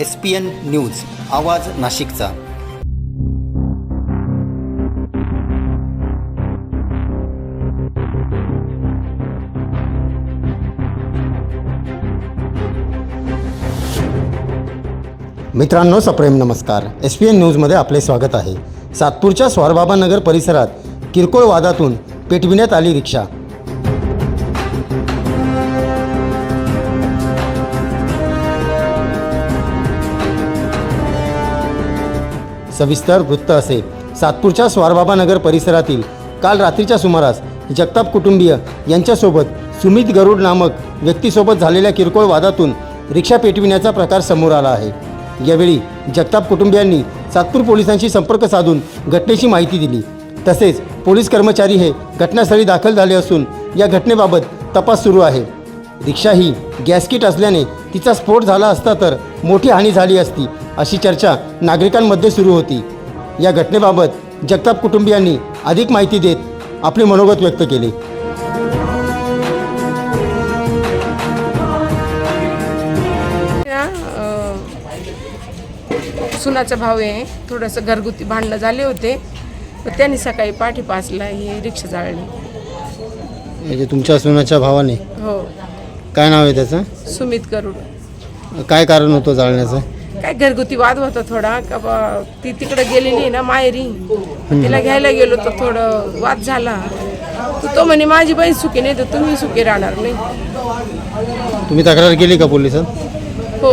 S P N news आवाज नाशिकचा. मित्रांनो सप्रेम नमस्कार. एस पी एन न्यूजमध्ये आपले स्वागत आहे. सातपूरच्या स्वारबाबा नगर परिसरात किरकोळ वादातून पेटविण्यात आली रिक्षा. सविस्तर वृत्त असे सातपूरच्या स्वारबाबा नगर परिसरातील काल रात्रीच्या सुमारास जगताप कुटुंबीय यांच्यासोबत सुमित गरुड नामक व्यक्तीसोबत झालेल्या किरकोळ वादातून रिक्षा पेटविण्याचा प्रकार समोर आला आहे. यावेळी जगताप कुटुंबियांनी सातपूर पोलिसांशी संपर्क साधून घटनेची माहिती दिली. तसेच पोलीस कर्मचारी हे घटनास्थळी दाखल झाले असून या घटनेबाबत तपास सुरू आहे. रिक्षा ही गॅसकीट असल्याने तिचा स्फोट झाला असता तर मोठी हानी झाली असती अशी चर्चा नागरिकांमध्ये सुरू होती. या घटनेबाबत जगताप कुटुंबियांनी अधिक माहिती देत आपले मनोगत व्यक्त केले. सुनाचा भाव आहे थोडंसं घरगुती भांडणं झाले होते. त्यांनी सकाळी पाठी पाचला ही रिक्षा जाळली. म्हणजे तुमच्या सुनाच्या भावाने? हो. काय नाव आहे त्याचं? सुमित गरुड. काय कारण होतं जाळण्याचं? काय घरगुती वाद होता थोडा. का बा ती तिकडे गेलेली आहे ना माहेरी. मग तिला घ्यायला गेलो तर थोडं वाद झाला. तर तो म्हणे माझी बहीण सुखी नाही तर तुम्ही सुखी राहणार नाही. तुम्ही तक्रार केली का पोलिसात? हो.